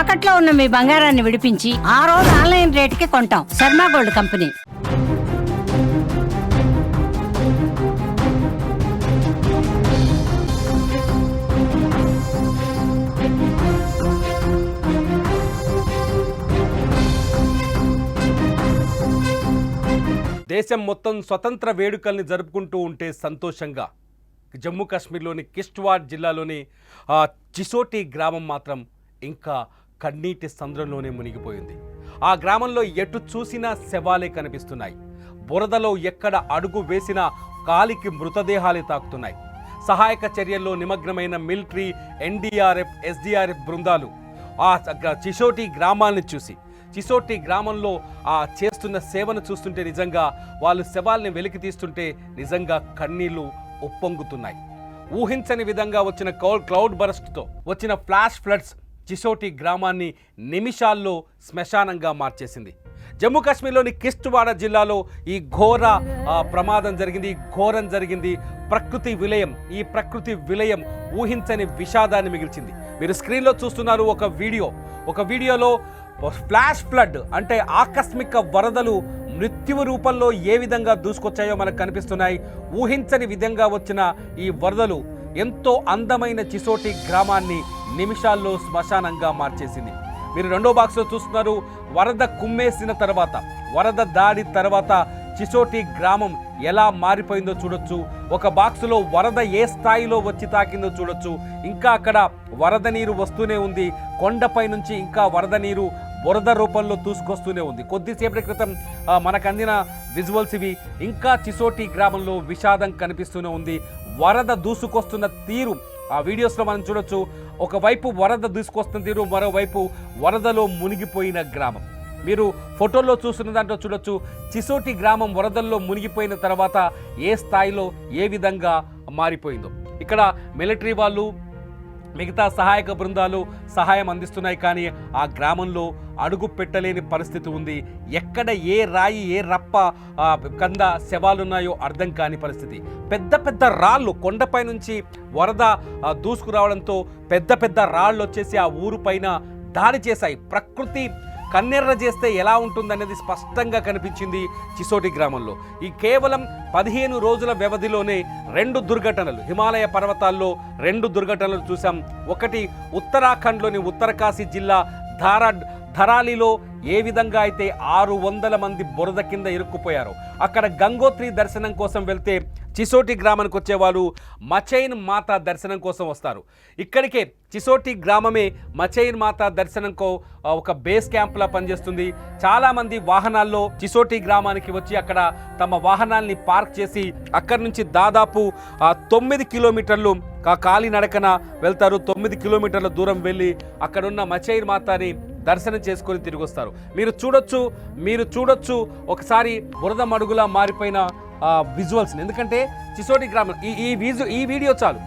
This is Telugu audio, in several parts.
తాకట్లో ఉన్న మీ బంగారాన్ని విడిపించి ఆ రోజు ఆన్లైన్ రేటుకి కొంటాం. Sharma gold company. దేశం మొత్తం స్వతంత్ర వేడుకల్ని జరుపుకుంటూ ఉంటే సంతోషంగా. జమ్మూ కాశ్మీర్లోని కిష్ట్వాడ్ జిల్లాలోని చిసోటి గ్రామం మాత్రం ఇంకా కన్నీటి సంద్రంలోనే మునిగిపోయింది. ఆ గ్రామంలో ఎటు చూసినా శవాలే కనిపిస్తున్నాయి. బురదలో ఎక్కడ అడుగు వేసినా కాలికి మృతదేహాలే తాకుతున్నాయి. సహాయక చర్యల్లో నిమగ్నమైన మిలిటరీ ఎన్డీఆర్ఎఫ్ ఎస్డీఆర్ఎఫ్ బృందాలు ఆ గ- చిసోటి గ్రామాన్ని చూసి చిసోటి గ్రామంలో ఆ చేస్తున్న సేవను చూస్తుంటే నిజంగా వాళ్ళు శవాల్ని వెలికి తీస్తుంటే నిజంగా కన్నీళ్ళు ఉప్పొంగుతున్నాయి. ఊహించని విధంగా వచ్చిన కౌ- క్లౌడ్ బరస్ట్తో వచ్చిన ఫ్లాష్ ఫ్లడ్స్ చిసోటి గ్రామాన్ని నిమిషాల్లో శ్మశానంగా మార్చేసింది. జమ్మూ కాశ్మీర్లోని కిష్ట్వాడ జిల్లాలో ఈ ఘోర ప్రమాదం జరిగింది. ఈ ఘోరం జరిగింది. ప్రకృతి విలయం ఈ ప్రకృతి విలయం ఊహించని విషాదాన్ని మిగిల్చింది. మీరు స్క్రీన్లో చూస్తున్నారు ఒక వీడియో. ఒక వీడియోలో ఫ్లాష్ ఫ్లడ్ అంటే ఆకస్మిక వరదలు మృత్యువు రూపంలో ఏ విధంగా దూసుకొచ్చాయో మనకు కనిపిస్తున్నాయి. ఊహించని విధంగా వచ్చిన ఈ వరదలు ఎంతో అందమైన చిసోటి గ్రామాన్ని నిమిషాల్లో శ్మశానంగా మార్చేసింది. మీరు రెండో బాక్స్లో చూస్తున్నారు వరద కుమ్మేసిన తర్వాత వరద దాడి తర్వాత చిసోటి గ్రామం ఎలా మారిపోయిందో చూడొచ్చు. ఒక బాక్సులో వరద ఏ స్థాయిలో వచ్చి తాకిందో చూడొచ్చు. ఇంకా అక్కడ వరద నీరు వస్తూనే ఉంది. కొండపై నుంచి ఇంకా వరద నీరు బురద రూపంలో దూసుకొస్తూనే ఉంది. కొద్దిసేపటి క్రితం మనకు అందిన విజువల్స్ ఇవి. ఇంకా చిసోటి గ్రామంలో విషాదం కనిపిస్తూనే ఉంది. వరద దూసుకొస్తున్న తీరు. ఆ వీడియోస్లో మనం చూడొచ్చు ఒకవైపు వరద దూసుకొస్తున్న తీరు మరోవైపు వరదలో మునిగిపోయిన గ్రామం. మీరు ఫోటోల్లో చూస్తున్న దాంట్లో చూడొచ్చు చిసోటి గ్రామం వరదల్లో మునిగిపోయిన తర్వాత ఏ స్థాయిలో ఏ విధంగా మారిపోయిందో. ఇక్కడ మిలిటరీ వాళ్ళు మిగతా సహాయక బృందాలు సహాయం అందిస్తున్నాయి కానీ ఆ గ్రామంలో అడుగు పెట్టలేని పరిస్థితి ఉంది. ఎక్కడ ఏ రాయి ఏ రప్ప కంద శవాలున్నాయో అర్థం కాని పరిస్థితి. పెద్ద పెద్ద రాళ్ళు కొండపై నుంచి వరద దూసుకురావడంతో పెద్ద పెద్ద రాళ్ళు వచ్చేసి ఆ ఊరు పైన దాడి చేశాయి. ప్రకృతి కన్నెర్ర చేస్తే ఎలా ఉంటుందనేది స్పష్టంగా కనిపించింది చిసోటి గ్రామంలో. ఈ కేవలం పదిహేను రోజుల వ్యవధిలోనే రెండు దుర్ఘటనలు హిమాలయ పర్వతాల్లో రెండు దుర్ఘటనలు చూసాం ఒకటి ఉత్తరాఖండ్లోని ఉత్తరకాశీ జిల్లా ధారా ధరాలిలో ఏ విధంగా అయితే ఆరు వందల మంది బురద కింద ఇరుక్కుపోయారో అక్కడ గంగోత్రి దర్శనం కోసం వెళ్తే చిసోటి గ్రామానికి వచ్చేవాళ్ళు మచైన్ మాత దర్శనం కోసం వస్తారు. ఇక్కడికే చిసోటి గ్రామమే మచైన్ మాత దర్శనంకో ఒక బేస్ క్యాంప్లా పనిచేస్తుంది. చాలామంది వాహనాల్లో చిసోటి గ్రామానికి వచ్చి అక్కడ తమ వాహనాల్ని పార్క్ చేసి అక్కడి నుంచి దాదాపు తొమ్మిది కిలోమీటర్లు కాలినడకన వెళ్తారు. తొమ్మిది కిలోమీటర్ల దూరం వెళ్ళి అక్కడున్న మచైర్ మాతాని దర్శనం చేసుకొని తిరిగి వస్తారు మీరు చూడొచ్చు మీరు చూడొచ్చు ఒకసారి బురద మడుగులా మారిపోయిన విజువల్స్ ఎందుకంటే చిసోటి గ్రామం ఈ ఈ విజు ఈ వీడియో చాలు.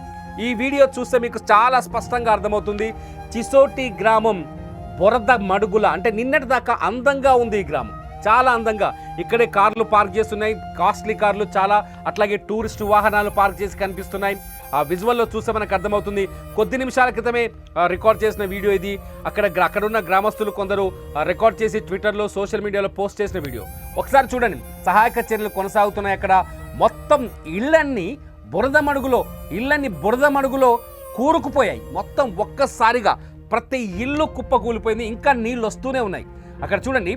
ఈ వీడియో చూస్తే మీకు చాలా స్పష్టంగా అర్థమవుతుంది. చిసోటి గ్రామం బురద మడుగుల అంటే నిన్నటి దాకా అందంగా ఉంది ఈ గ్రామం. చాలా అందంగా. ఇక్కడే కార్లు పార్క్ చేస్తున్నాయి. కాస్ట్లీ కార్లు చాలా. అట్లాగే టూరిస్ట్ వాహనాలు పార్క్ చేసి కనిపిస్తున్నాయి. ఆ విజువల్లో చూస్తే మనకు అర్థమవుతుంది. కొద్ది నిమిషాల క్రితమే రికార్డ్ చేసిన వీడియో ఇది. అక్కడ అక్కడున్న అక్కడ ఉన్న గ్రామస్తులు కొందరు రికార్డ్ చేసి ట్విట్టర్లో సోషల్ మీడియాలో పోస్ట్ చేసిన వీడియో. ఒకసారి చూడండి. సహాయక చర్యలు కొనసాగుతున్నాయి అక్కడ. మొత్తం ఇళ్ళన్నీ బురద మడుగులో ఇళ్ళన్ని బురద మడుగులో కూరుకుపోయాయి. మొత్తం ఒక్కసారిగా ప్రతి ఇల్లు కుప్పకూలిపోయింది. ఇంకా నీళ్ళు వస్తూనే ఉన్నాయి. అక్కడ చూడండి.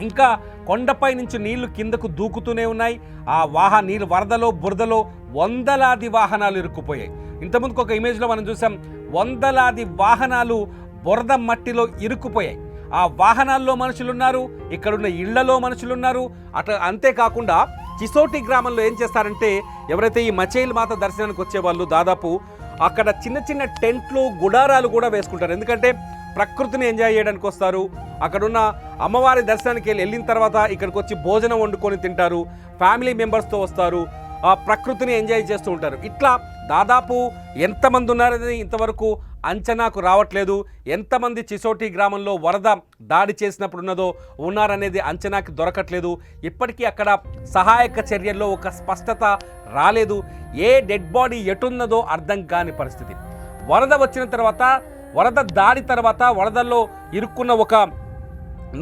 ఇంకా కొండపై నుంచి నీళ్ళు కిందకు దూకుతూనే ఉన్నాయి. ఆ వాహ నీళ్ళు వరదలో బురదలో వందలాది వాహనాలు ఇరుక్కుపోయాయి. ఇంతకుముందుకు ఒక ఇమేజ్లో మనం చూసాం వందలాది వాహనాలు బురద మట్టిలో ఇరుక్కుపోయాయి. ఆ వాహనాల్లో మనుషులున్నారు ఇక్కడున్న ఇళ్ళలో మనుషులున్నారు. అట్లా అంతేకాకుండా చిసోటి గ్రామంలో ఏం చేస్తారంటే ఎవరైతే ఈ మచేయిల్ మాత దర్శనానికి వచ్చేవాళ్ళు దాదాపు అక్కడ చిన్న చిన్న టెంట్లు గుడారాలు కూడా వేసుకుంటారు. ఎందుకంటే ప్రకృతిని ఎంజాయ్ చేయడానికి వస్తారు. అక్కడున్న అమ్మవారి దర్శనానికి వెళ్ళి వెళ్ళిన తర్వాత ఇక్కడికి వచ్చి భోజనం వండుకొని తింటారు. ఫ్యామిలీ మెంబర్స్తో వస్తారు. ఆ ప్రకృతిని ఎంజాయ్ చేస్తూ ఉంటారు. ఇట్లా దాదాపు ఎంతమంది ఉన్నారనేది ఇంతవరకు అంచనాకు రావట్లేదు. ఎంతమంది చిసోటి గ్రామంలో వరద దాడి చేసినప్పుడు ఉన్నదో ఉన్నారనేది అంచనాకి దొరకట్లేదు. ఇప్పటికీ అక్కడ సహాయక చర్యల్లో ఒక స్పష్టత రాలేదు. ఏ డెడ్ బాడీ ఎటున్నదో అర్థం కాని పరిస్థితి. వరద వచ్చిన తర్వాత వరద దాడి తర్వాత వరదల్లో ఇరుక్కున్న ఒక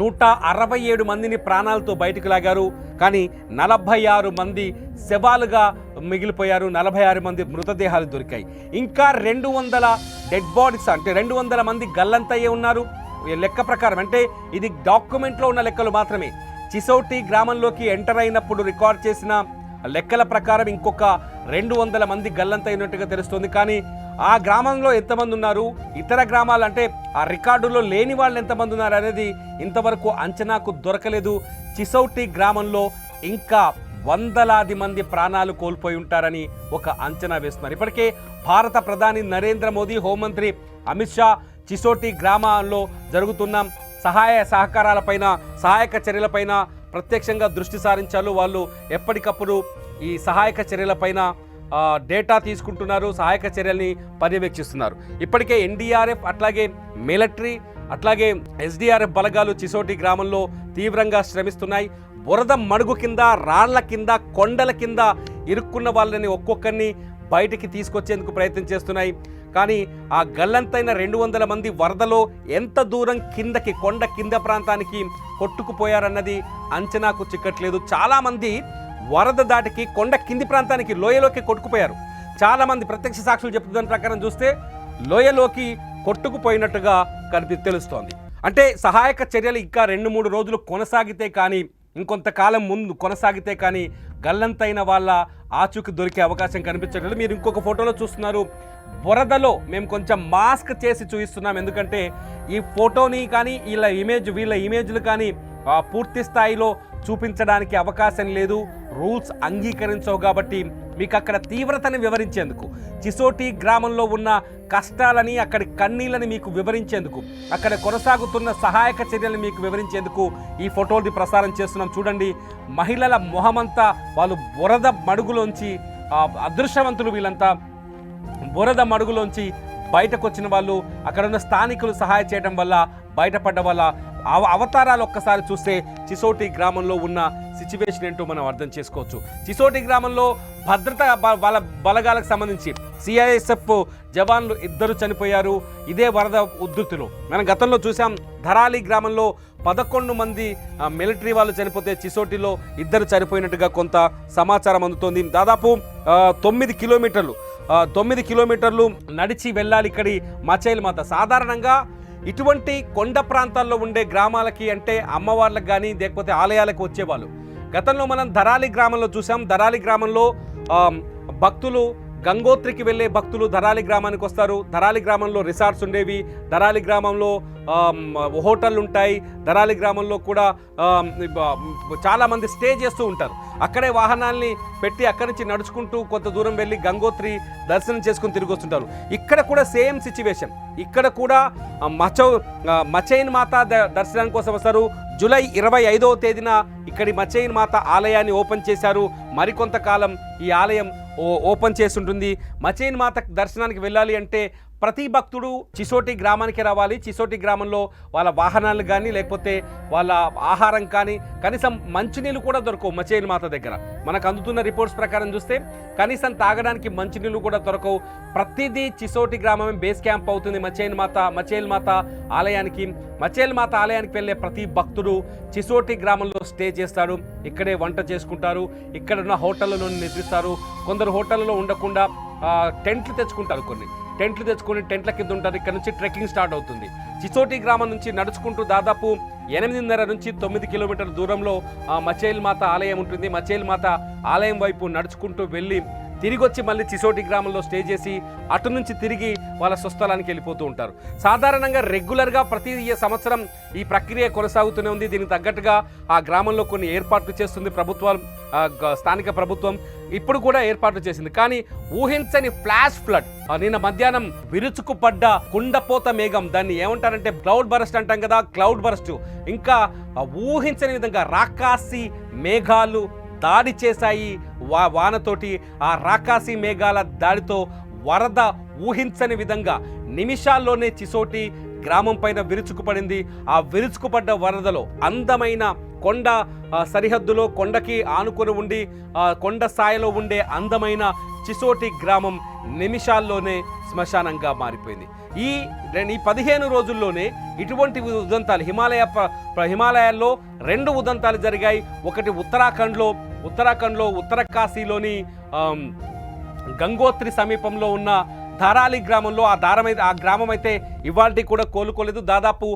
నూట అరవై ఏడు మందిని ప్రాణాలతో బయటకు లాగారు. కానీ నలభై ఆరు మంది శవాలుగా మిగిలిపోయారు. నలభై ఆరు మంది మృతదేహాలు దొరికాయి. ఇంకా రెండు వందల డెడ్ బాడీస్ అంటే రెండు వందల మంది గల్లంతయ్యే ఉన్నారు. లెక్క ప్రకారం అంటే ఇది డాక్యుమెంట్లో ఉన్న లెక్కలు మాత్రమే. చిసౌటి గ్రామంలోకి ఎంటర్ అయినప్పుడు రికార్డ్ చేసిన లెక్కల ప్రకారం ఇంకొక రెండు వందల మంది గల్లంతైనట్టుగా తెలుస్తుంది. కానీ ఆ గ్రామంలో ఎంతమంది ఉన్నారు? ఇతర గ్రామాలు అంటే ఆ రికార్డులో లేని వాళ్ళు ఎంతమంది ఉన్నారు అనేది ఇంతవరకు అంచనాకు దొరకలేదు. చిసౌటి గ్రామంలో ఇంకా వందలాది మంది ప్రాణాలు కోల్పోయి ఉంటారని ఒక అంచనా వేస్తున్నారు. ఇప్పటికే భారత ప్రధాని నరేంద్ర మోదీ హోంమంత్రి అమిత్ షా చిసోటి గ్రామాల్లో జరుగుతున్న సహాయ సహకారాలపైన సహాయక చర్యలపైన ప్రత్యక్షంగా దృష్టి సారించాలు వాళ్ళు ఎప్పటికప్పుడు ఈ సహాయక చర్యలపైన డేటా తీసుకుంటున్నారు సహాయక చర్యల్ని పర్యవేక్షిస్తున్నారు. ఇప్పటికే ఎన్డీఆర్ఎఫ్ అట్లాగే మిలిటరీ అట్లాగే ఎస్డీఆర్ఎఫ్ బలగాలు చిసోటి గ్రామంలో తీవ్రంగా శ్రమిస్తున్నాయి. బురద మడుగు కింద రాళ్ళ కింద కొండల కింద ఇరుక్కున్న వాళ్ళని ఒక్కొక్కరిని బయటికి తీసుకొచ్చేందుకు ప్రయత్నం చేస్తున్నాయి. కానీ ఆ గల్లంతైన రెండు వందల మంది వరదలో ఎంత దూరం కిందకి కొండ కింద ప్రాంతానికి కొట్టుకుపోయారన్నది అంచనాకు చిక్కట్లేదు. చాలామంది వరద దాటికి కొండ కింది ప్రాంతానికి లోయలోకి కొట్టుకుపోయారు. చాలామంది ప్రత్యక్ష సాక్షులు చెప్తున్న ప్రకారం చూస్తే లోయలోకి కొట్టుకుపోయినట్టుగా కనిపి తెలుస్తోంది. అంటే సహాయక చర్యలు ఇంకా రెండు మూడు రోజులు కొనసాగితే కానీ ఇంకొంతకాలం ముందు కొనసాగితే కానీ గల్లంతైన వాళ్ళ ఆచూకి దొరికే అవకాశం కనిపించట్లేదు. మీరు ఇంకొక ఫోటోలో చూస్తున్నారు. బురదలో మేము కొంచెం మాస్క్ చేసి చూపిస్తున్నాం ఎందుకంటే ఈ ఫోటోని కానీ వీళ్ళ ఇమేజ్ వీళ్ళ ఇమేజ్లు కానీ పూర్తి స్థాయిలో చూపించడానికి అవకాశం లేదు. రూల్స్ అంగీకరించవు కాబట్టి మీకు అక్కడ తీవ్రతని వివరించేందుకు. చిసోటి గ్రామంలో ఉన్న కష్టాలని అక్కడి కన్నీళ్ళని మీకు వివరించేందుకు అక్కడ కొనసాగుతున్న సహాయక చర్యలను మీకు వివరించేందుకు ఈ ఫోటోని ప్రసారం చేస్తున్నాం. చూడండి మహిళల మొహమంతా వాళ్ళు బురద మడుగులోంచి అదృశ్యవంతులు వీళ్ళంతా బురద మడుగులోంచి బయటకు వచ్చిన వాళ్ళు అక్కడ ఉన్న స్థానికులు సహాయం చేయడం వల్ల బయటపడ్డ వల్ల అవతారాలు ఒక్కసారి చూస్తే చిసోటి గ్రామంలో ఉన్న సిచ్యువేషన్ ఏంటో మనం అర్థం చేసుకోవచ్చు. చిసోటి గ్రామంలో భద్రత బల బలగాలకు సంబంధించి సిఐఎస్ఎఫ్ జవాన్లు ఇద్దరు చనిపోయారు. ఇదే వరద ఉద్ధృతిలో మనం గతంలో చూసాం ధరాలి గ్రామంలో పదకొండు మంది మిలిటరీ వాళ్ళు చనిపోతే చిసోటిలో ఇద్దరు చనిపోయినట్టుగా కొంత సమాచారం అందుతోంది. దాదాపు తొమ్మిది కిలోమీటర్లు తొమ్మిది కిలోమీటర్లు నడిచి వెళ్ళాలి ఇక్కడి మచైల్ మాత సాధారణంగా ఇటువంటి కొండ ప్రాంతాల్లో ఉండే గ్రామాలకి అంటే అమ్మవార్లకు కానీ లేకపోతే ఆలయాలకు వచ్చేవాళ్ళు. గతంలో మనం ధరాలి గ్రామంలో చూసాం. ధరాలి గ్రామంలో భక్తులు గంగోత్రికి వెళ్ళే భక్తులు ధరాలి గ్రామానికి వస్తారు. ధరాలి గ్రామంలో రిసార్ట్స్ ఉండేవి. ధరాలి గ్రామంలో హోటళ్ళు ఉంటాయి. ధరాలి గ్రామంలో కూడా చాలామంది స్టే చేస్తూ ఉంటారు. అక్కడే వాహనాల్ని పెట్టి అక్కడి నుంచి నడుచుకుంటూ కొంత దూరం వెళ్ళి గంగోత్రి దర్శనం చేసుకుని తిరిగి వస్తుంటారు. ఇక్కడ కూడా సేమ్ సిచ్యువేషన్. ఇక్కడ కూడా మచౌ మచైన్ మాత ద- దర్శనం కోసం వస్తారు. జూలై ఇరవై ఐదవ తేదీన ఇక్కడి మచైన్ మాత ఆలయాన్ని ఓపెన్ చేశారు. మరికొంతకాలం ఈ ఆలయం ఓ- ఓపెన్ చేసి ఉంటుంది. మచైన్ మాత దర్శనానికి వెళ్ళాలి అంటే ప్రతి భక్తుడు చిసోటి గ్రామానికి రావాలి. చిసోటి గ్రామంలో వాళ్ళ వాహనాలు కానీ లేకపోతే వాళ్ళ ఆహారం కానీ కనీసం మంచినీళ్ళు కూడా దొరకవు మచేలు మాత దగ్గర. మనకు అందుతున్న రిపోర్ట్స్ ప్రకారం చూస్తే కనీసం తాగడానికి మంచినీళ్ళు కూడా దొరకవు. ప్రతిదీ చిసోటి గ్రామమే బేస్ క్యాంప్ అవుతుంది మచేలు మాత మచేలు మాత ఆలయానికి. మచేలు మాత ఆలయానికి వెళ్ళే ప్రతి భక్తుడు చిసోటి గ్రామంలో స్టే చేస్తాడు. ఇక్కడే వంట చేసుకుంటారు. ఇక్కడ ఉన్న హోటళ్ళలో నిద్రిస్తారు. కొందరు హోటళ్ళలో ఉండకుండా టెంట్లు తెచ్చుకుంటారు కొన్ని. టెంట్లు తెచ్చుకొని టెంట్ల కింద ఉంటారు. ఇక్కడ నుంచి ట్రెక్కింగ్ స్టార్ట్ అవుతుంది. చిచోటి గ్రామం నుంచి నడుచుకుంటూ దాదాపు ఎనిమిదిన్నర నుంచి తొమ్మిది కిలోమీటర్ల దూరంలో ఆ మచేల్ మాత ఆలయం ఉంటుంది. మచేల్ మాత ఆలయం వైపు నడుచుకుంటూ వెళ్ళి తిరిగి వచ్చి మళ్ళీ చిసోటి గ్రామంలో స్టే చేసి అటు నుంచి తిరిగి వాళ్ళ స్వస్థలానికి వెళ్ళిపోతూ ఉంటారు. సాధారణంగా రెగ్యులర్గా ప్రతి సంవత్సరం ఈ ప్రక్రియ కొనసాగుతూనే ఉంది. దీనికి తగ్గట్టుగా ఆ గ్రామంలో కొన్ని ఏర్పాట్లు చేస్తుంది ప్రభుత్వం స్థానిక ప్రభుత్వం. ఇప్పుడు కూడా ఏర్పాట్లు చేసింది. కానీ ఊహించని ఫ్లాష్ ఫ్లడ్ నిన్న మధ్యాహ్నం విరుచుకుపడ్డ కుండపోత మేఘం దాన్ని ఏమంటారంటే క్లౌడ్ బరస్ట్ అంటాం కదా క్లౌడ్ బరస్ట్. ఇంకా ఊహించని విధంగా రాకాసి మేఘాలు దాడి చేశాయి. వా వానతోటి ఆ రాకాసి మేఘాల దాడితో వరద ఊహించని విధంగా నిమిషాల్లోనే చిసోటి గ్రామం పైన విరుచుకుపడింది. ఆ విరుచుకుపడ్డ వరదలో అందమైన కొండ సరిహద్దులో కొండకి ఆనుకొని ఉండి కొండ స్థాయిలో ఉండే అందమైన చిసోటి గ్రామం నిమిషాల్లోనే శ్మశానంగా మారిపోయింది. ఈ ఈ పదిహేను రోజుల్లోనే ఇటువంటి ఉదంతాలు హిమాలయ ప- హిమాలయాల్లో రెండు ఉదంతాలు జరిగాయి. ఒకటి ఉత్తరాఖండ్లో ఉత్తరాఖండ్లో ఉత్తర కాశీలోని గంగోత్రి సమీపంలో ఉన్న ధారాలి గ్రామంలో ఆ దారమై ఆ గ్రామం అయితే ఇవాళ కూడా కోలుకోలేదు. దాదాపు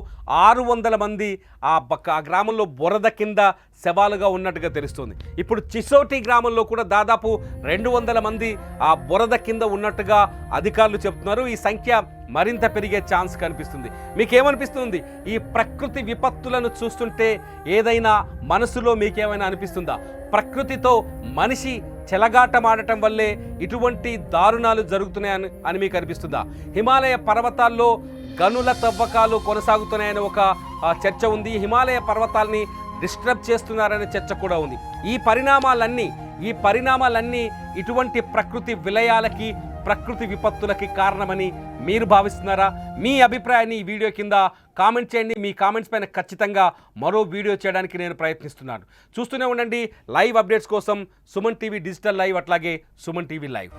ఆరు వందల మంది ఆ బక్క ఆ గ్రామంలో బురద కింద శవాలుగా ఉన్నట్టుగా తెలుస్తుంది. ఇప్పుడు చిసోటి గ్రామంలో కూడా దాదాపు రెండు వందల మంది ఆ బురద కింద ఉన్నట్టుగా అధికారులు చెప్తున్నారు. ఈ సంఖ్య మరింత పెరిగే ఛాన్స్ కనిపిస్తుంది. మీకేమనిపిస్తుంది? ఈ ప్రకృతి విపత్తులను చూస్తుంటే ఏదైనా మనసులో మీకేమైనా అనిపిస్తుందా? ప్రకృతితో మనిషి చెలగాటమాడటం వల్లే ఇటువంటి దారుణాలు జరుగుతున్నాయని అని మీకు అనిపిస్తుందా? హిమాలయ పర్వతాల్లో గనుల తవ్వకాలు కొనసాగుతున్నాయని ఒక చర్చ ఉంది. హిమాలయ పర్వతాల్ని డిస్టర్బ్ చేస్తున్నారనే చర్చ కూడా ఉంది. ఈ పరిణామాలన్నీ ఈ పరిణామాలన్నీ ఇటువంటి ప్రకృతి విలయాలకి ప్రకృతి విపత్తులకి కారణమని మీరు భావిస్తున్నారా? మీ అభిప్రాయాన్ని ఈ వీడియో కింద కామెంట్ చేయండి. మీ కామెంట్స్ పైన ఖచ్చితంగా మరో వీడియో చేయడానికి నేను ప్రయత్నిస్తున్నాను. చూస్తూనే ఉండండి. లైవ్ అప్డేట్స్ కోసం సుమన్ టీవీ డిజిటల్ లైవ్ అట్లాగే సుమన్ టీవీ లైవ్.